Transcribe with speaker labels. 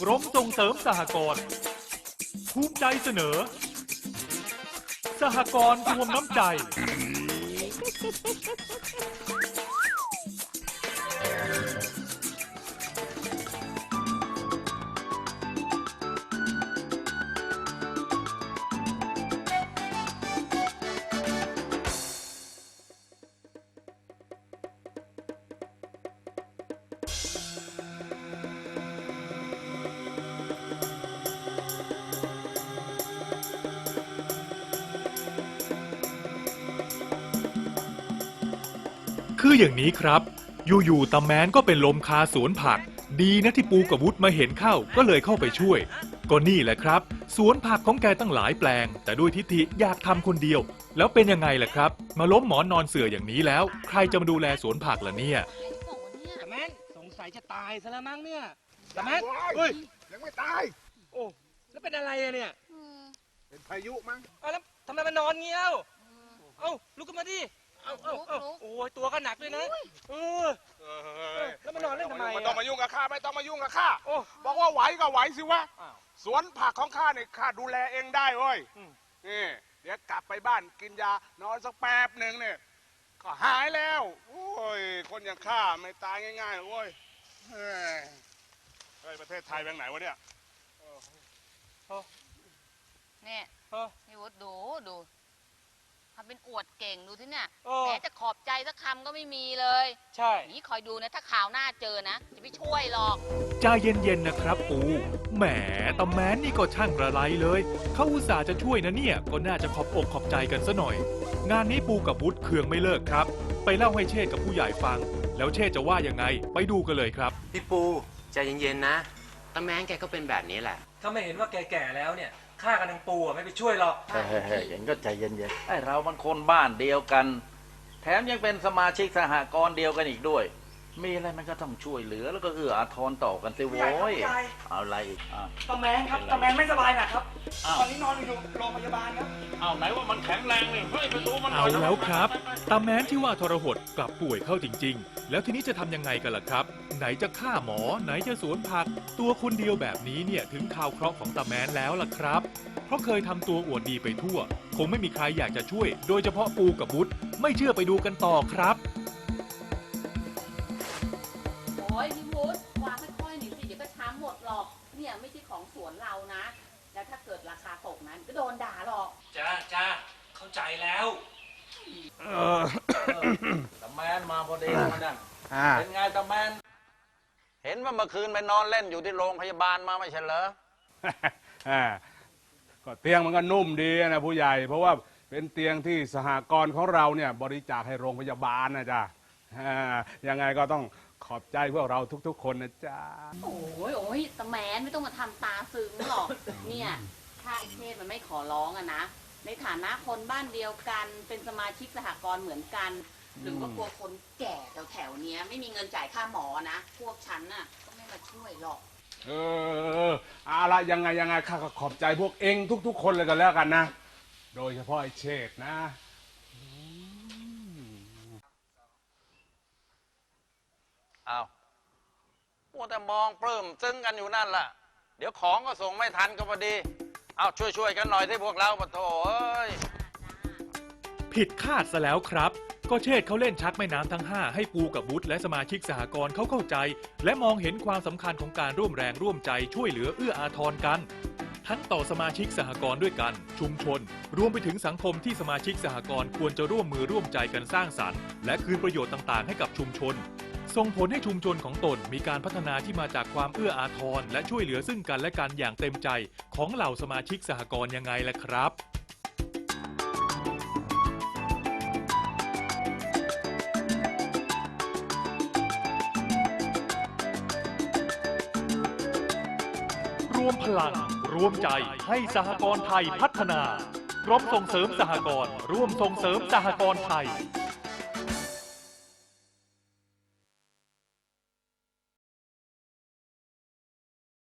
Speaker 1: กรมส่งเสริมสหกรณ์ภูมิใจเสนอ สหกรณ์รวมน้ำใจ คืออย่างนี้ครับ อยู่ๆตาแมนก็เป็นลมคาสวนผัก ดีนะที่ปูกับวุฒมาเห็นเข้าก็เลยเข้าไปช่วย ก็นี่แหละครับ สวนผักของแกตั้งหลายแปลง แต่ด้วยทิฐิอยากทำคนเดียว แล้วเป็นยังไงล่ะครับ มาล้มหมอนนอนเสื่ออย่างนี้แล้ว ใครจะมาดูแลสวนผักล่ะเนี่ย
Speaker 2: แต่แม่งสงสัยจะตายซะแล้วมั้งเนี่ยแต่แม่ง
Speaker 3: เฮ้
Speaker 2: เฮ้
Speaker 3: ย
Speaker 2: ย
Speaker 3: ยังไม่ตาย
Speaker 2: โอ้แล้วเป็นอะไรอะเนี่ย
Speaker 3: เป็นพายุมั้ง
Speaker 2: เอาแล้วทำไมมันนอนเงี้ยวเอ้าลุกขึ้นมาดิ เอ้าเอ้าเอ้าโอ้ยตัวก็หนักด้วยนะเออแล้วมันนอนเล่นทำไมอะ
Speaker 3: ไม่ต้องมายุ่งกับข้าไม่ต้องมายุ่งกับข้า
Speaker 2: โอ้
Speaker 3: บอกว่าไหวก็ไหวสิวะ
Speaker 2: อ้าว
Speaker 3: สวนผักของข้าเนี่ยข้าดูแลเองได้เว้ย
Speaker 2: อืม
Speaker 3: นี่เดี๋ยวกลับไปบ้านกินยานอนสักแป๊บหนึ่งเนี่ยก็หายแล้วโอ้ยคนอย่างข้าไม่ตายง่ายๆหรอกเว้ยเฮ้ยเฮ้ยประเทศไทยแบงไหนวะเนี่ย
Speaker 4: เนี่ย
Speaker 2: เออ
Speaker 4: พี่วุฒิดูดูทำเป็นอ วดเก่งดูที่เนี่ย
Speaker 2: เออ
Speaker 4: แหมจะขอบใจสักคำก็ไม่มีเลย
Speaker 2: ใช่
Speaker 4: นี่คอยดูนะถ้าข่าวหน้าเจอนะ จะไม่ช่วยหรอก
Speaker 1: ใจเย็นๆนะครับปู แหมตาแมนนี่ก็ช่างระไรเลย เขาอุตส่าห์จะช่วยนะเนี่ย ก็น่าจะขอบอกขอบใจกันซะหน่อย งานนี้ปูกับวุฒเคืองไม่เลิกครับ ไปเล่าให้เชษฐ์กับผู้ใหญ่ฟัง แล้วเชษฐ์จะว่ายังไง ไปดูกันเลยครับ
Speaker 5: พี่ปูใจเย็นๆนะตาแมงแกก็เป็นแบบนี้แหละ
Speaker 2: ถ้าไม่เห็นว่าแก่ๆแล้วเนี่ย ข้ากับนางปูอะไม่ไปช่วยหรอก
Speaker 6: เฮ้ยเฮ้ยเฮ้ยอย่างก็ใจเย็นๆไอ้เรามันคนบ้านเดียวกัน แถมยังเป็นสมาชิกสหกรณ์เดียวกันอีกด้วย มีอะไรมันก็ต้องช่วยเหลือแล้วก็เอื้ออาทรต่อกันสิโว้ย
Speaker 2: ผู้ใหญ่
Speaker 6: เอาอะไรอีกอะ
Speaker 2: ตาแมงครับตาแมงไม่สบายหนักครับ
Speaker 6: อ้าว
Speaker 2: ตอนนี้นอนอยู่โรงพยาบาลครับ
Speaker 6: เอาไหนว่ามันแข็งแรงนี่เฮ้ยไปดูมันหน่
Speaker 1: เอา
Speaker 6: อย
Speaker 1: แล้วครับตาแม้นที่ว่าทรหดกลับป่วยเข้าจริง ๆ แล้วทีนี้จะทำยังไงกันล่ะครับ ไหนจะฆ่าหมอ ไหนจะสวนผัก ตัวคนเดียวแบบนี้เนี่ยถึงข่าวเคราะห์ของตาแม้นแล้วล่ะครับ เพราะเคยทำตัวอวดดีไปทั่ว คงไม่มีใครอยากจะช่วย โดยเฉพาะปูกับบุตรไม่เชื่อไปดูกันต่อครับ
Speaker 4: เนี่ยไม่ใช่ของสวนเรานะ แล้วถ้าเกิดราคาตกนั้นก็โดนด่าหรอก
Speaker 2: จ้าจ้าเข้าใจแล้ว
Speaker 6: ตาแมนมาพอดีมานั่ง
Speaker 3: อ่า
Speaker 6: เป็นไงตาแมน เห็นว่าเมื่อคืนไปนอนเล่นอยู่ที่โรงพยาบาลมาไม่ใช่เหรอ
Speaker 3: อ่าก็เตียงมันก็นุ่มดีนะผู้ใหญ่ เพราะว่าเป็นเตียงที่สหกรณ์ของเราเนี่ยบริจาคให้โรงพยาบาลนะจ๊ะอ่ายังไงก็ต้อง ขอบใจพวกเราทุก ๆ คนนะจ๊ะ
Speaker 4: โอ้ยโอ้ยตาแมนไม่ต้องมาทำตาซึ้งหรอก เนี่ยถ้าไอ้เทพมันไม่ขอร้องอะนะ ในฐานะคนบ้านเดียวกัน เป็นสมาชิกสหกรณ์เหมือนกัน หรือว่ากลัวคนแก่แถวๆเนี้ยไม่มีเงินจ่ายค่าหมอนะ พวกฉันน่ะก็ไม่มาช่วยหรอก
Speaker 3: เออเอาละยังไงยังไงข้าก็ขอบใจพวกเองทุก ๆ คนเลยกันแล้วกันนะ โดยเฉพาะไอ้เชษฐ์นะ
Speaker 6: เอามัวแต่มองปลื้มซึ้งกันอยู่นั่นล่ะ เดี๋ยวของก็ส่งไม่ทันก็พอดี เอาช่วยๆกันหน่อยที่พวกเราปะโถเอ้ย
Speaker 1: ผิดคาดซะแล้วครับ ก็เชษเขาเล่นชักแม่น้ำทั้ง 5 ให้ปูกับบุตรและสมาชิกสหกรณ์เขาเข้าใจ และมองเห็นความสำคัญของการร่วมแรงร่วมใจช่วยเหลือเอื้ออาทรกัน ทั้งต่อสมาชิกสหกรณ์ด้วยกัน ชุมชน รวมไปถึงสังคมที่สมาชิกสหกรณ์ควรจะร่วมมือร่วมใจกันสร้างสรรค์ และคืนประโยชน์ต่างๆ ให้กับชุมชน ส่งผลให้ชุมชนของตนมีการพัฒนาที่มาจากความเอื้ออาทร และช่วยเหลือซึ่งกันและกันอย่างเต็มใจของเหล่าสมาชิกสหกรณ์ยังไงล่ะครับรวมพลังรวมใจให้สหกรณ์ไทยพัฒนา กรมส่งเสริมสหกรณ์ร่วมส่งเสริมสหกรณ์ไทย